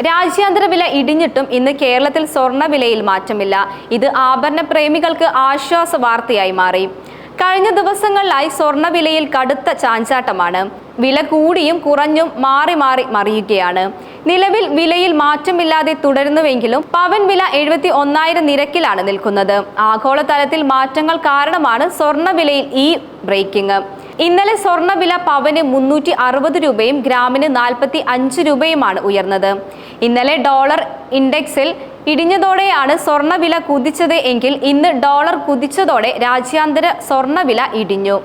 രാജ്യാന്തര വില ഇടിഞ്ഞിട്ടും ഇന്ന് കേരളത്തിൽ സ്വർണ വിലയിൽ മാറ്റമില്ല. ഇത് ആഭരണ പ്രേമികൾക്ക് ആശ്വാസ വാർത്തയായി മാറി. കഴിഞ്ഞ ദിവസങ്ങളിലായി സ്വർണ വിലയിൽ കടുത്ത ചാഞ്ചാട്ടമാണ്. വില കൂടിയും കുറഞ്ഞും മാറി മാറി മറിയുകയാണ്. നിലവിൽ വിലയിൽ മാറ്റമില്ലാതെ തുടരുന്നുവെങ്കിലും പവൻ വില എഴുപത്തി ഒന്നായിരം നിരക്കിലാണ് നിൽക്കുന്നത്. ആഗോളതലത്തിൽ മാറ്റങ്ങൾ കാരണമാണ് സ്വർണ വിലയിൽ ഈ ബ്രേക്കിംഗ്. ഇന്നലെ സ്വർണവില പവന് മുന്നൂറ്റി അറുപത് രൂപയും ഗ്രാമിന് നാൽപ്പത്തി അഞ്ച് രൂപയുമാണ് ഉയർന്നത്. ഇന്നലെ ഡോളർ ഇൻഡെക്സിൽ ഇടിഞ്ഞതോടെയാണ് സ്വർണവില കുതിച്ചത് എങ്കിൽ ഇന്ന് ഡോളർ കുതിച്ചതോടെ രാജ്യാന്തര സ്വർണവില ഇടിഞ്ഞു.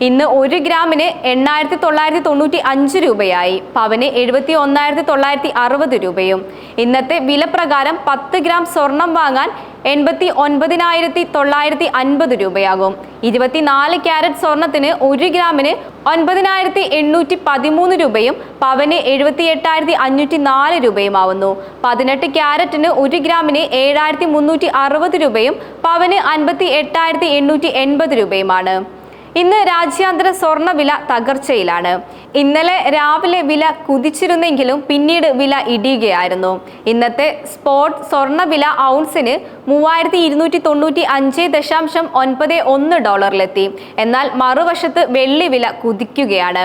ഇന്ന് ഒരു ഗ്രാമിന് എണ്ണായിരത്തി തൊള്ളായിരത്തി തൊണ്ണൂറ്റി അഞ്ച് രൂപയായി. പവന് എഴുപത്തി ഒന്നായിരത്തി തൊള്ളായിരത്തി അറുപത് രൂപയും. ഇന്നത്തെ വില പ്രകാരം പത്ത് ഗ്രാം സ്വർണം വാങ്ങാൻ എൺപത്തി ഒൻപതിനായിരത്തി തൊള്ളായിരത്തി അൻപത് രൂപയാകും. ഇരുപത്തിനാല് ക്യാരറ്റ് സ്വർണത്തിന് ഒരു ഗ്രാമിന് ഒൻപതിനായിരത്തി എണ്ണൂറ്റി പതിമൂന്ന് രൂപയും പവന് എഴുപത്തി എട്ടായിരത്തി അഞ്ഞൂറ്റി നാല് രൂപയുമാവുന്നു. പതിനെട്ട് ക്യാരറ്റിന് ഒരു ഗ്രാമിന് ഏഴായിരത്തി മുന്നൂറ്റി അറുപത് രൂപയും പവന് അൻപത്തി എട്ടായിരത്തി എണ്ണൂറ്റി എൺപത് രൂപയുമാണ്. ഇന്ന് രാജ്യാന്തര സ്വർണ വില തകർച്ചയിലാണ്. ഇന്നലെ രാവിലെ വില കുതിച്ചിരുന്നെങ്കിലും പിന്നീട് വില ഇടിയുകയായിരുന്നു. ഇന്നത്തെ സ്പോട്ട് സ്വർണ വില ഔൺസിന് മൂവായിരത്തി ഇരുന്നൂറ്റി തൊണ്ണൂറ്റി അഞ്ച് ദശാംശം ഒൻപത് ഒന്ന് ഡോളറിലെത്തി. എന്നാൽ മറുവശത്ത് വെള്ളി വില കുതിക്കുകയാണ്.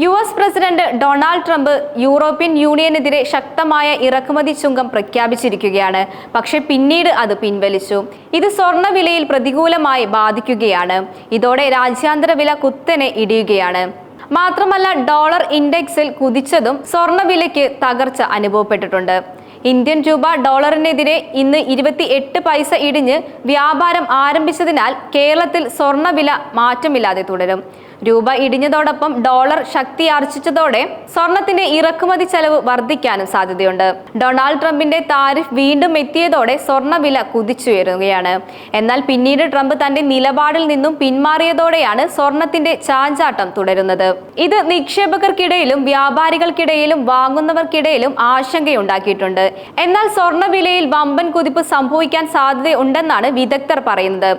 U S president Donald Trump European യൂണിയനെതിരെ ശക്തമായ ഇറക്കുമതി ചുങ്കം പ്രഖ്യാപിച്ചിരിക്കുകയാണ്. പക്ഷെ പിന്നീട് അത് പിൻവലിച്ചു. ഇത് സ്വർണവിലയിൽ പ്രതികൂലമായി ബാധിക്കുകയാണ്. ഇതോടെ രാജ്യാന്തര വില കുത്തനെ ഇടിയുകയാണ്. മാത്രമല്ല ഡോളർ ഇൻഡെക്സിൽ കുതിച്ചതും സ്വർണവിലയ്ക്ക് തകർച്ച അനുഭവപ്പെട്ടിട്ടുണ്ട്. ഇന്ത്യൻ രൂപ ഡോളറിനെതിരെ ഇന്ന് ഇരുപത്തി എട്ട് പൈസ ഇടിഞ്ഞ് വ്യാപാരം ആരംഭിച്ചതിനാൽ കേരളത്തിൽ സ്വർണവില മാറ്റമില്ലാതെ തുടരും. രൂപ ഇടിഞ്ഞതോടൊപ്പം ഡോളർ ശക്തി ആർജിച്ചതോടെ സ്വർണത്തിന്റെ ഇറക്കുമതി ചെലവ് വർദ്ധിക്കാനും സാധ്യതയുണ്ട്. ഡൊണാൾഡ് ട്രംപിന്റെ താരിഫ് വീണ്ടും എത്തിയതോടെ സ്വർണവില കുതിച്ചുയരുകയാണ്. എന്നാൽ പിന്നീട് ട്രംപ് തന്റെ നിലപാടിൽ നിന്നും പിന്മാറിയതോടെയാണ് സ്വർണത്തിന്റെ ചാഞ്ചാട്ടം തുടരുന്നത്. ഇത് നിക്ഷേപകർക്കിടയിലും വ്യാപാരികൾക്കിടയിലും വാങ്ങുന്നവർക്കിടയിലും ആശങ്കയുണ്ടാക്കിയിട്ടുണ്ട്. എന്നാൽ സ്വർണവിലയിൽ വമ്പൻ കുതിപ്പ് സംഭവിക്കാൻ സാധ്യതയുണ്ടെന്നാണ് വിദഗ്ധർ പറയുന്നത്.